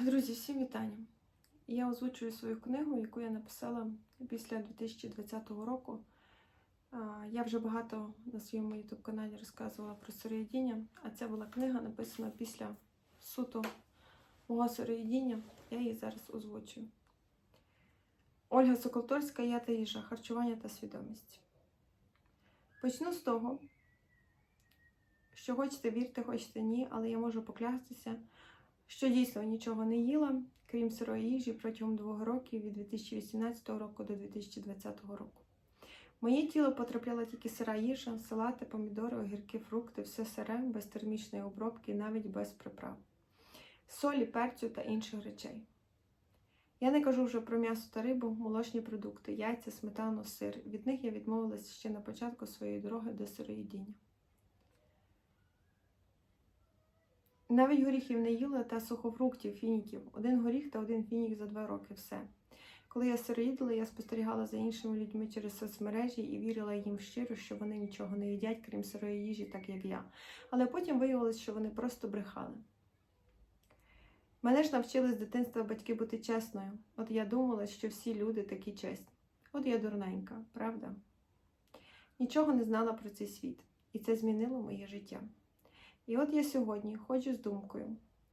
Друзі, всім вітання! Я озвучую свою книгу, яку я написала після 2020 року. Я вже багато на своєму youtube каналі розказувала про сироїдіння, а це була книга, написана після суто мого сироїдіння. Я її зараз озвучую. Ольга Соколторська, я та їжа, харчування та свідомість. Почну з того, що хочете вірте, хочете ні, але я можу поклястися, що дійсно нічого не їла, крім сирої їжі протягом двох років від 2018 року до 2020 року. Моє тіло потрапляла тільки сира їжа, салати, помідори, огірки, фрукти, все сире, без термічної обробки, навіть без приправ, солі, перцю та інших речей. Я не кажу вже про м'ясо та рибу, молочні продукти, яйця, сметану, сир. Від них я відмовилася ще на початку своєї дороги до сироїдіння. Навіть горіхів не їла та сухофруктів, фініків. Один горіх та один фінік за два роки все. Коли я сироїдила, я спостерігала за іншими людьми через соцмережі і вірила їм щиро, що вони нічого не їдять, крім сирої їжі, так як я. Але потім виявилось, що вони просто брехали. Мене ж навчили з дитинства батьки бути чесною. От я думала, що всі люди такі чесні. От я дурненька, правда? Нічого не знала про цей світ, і це змінило моє життя. І от я сьогодні ходжу з думкою,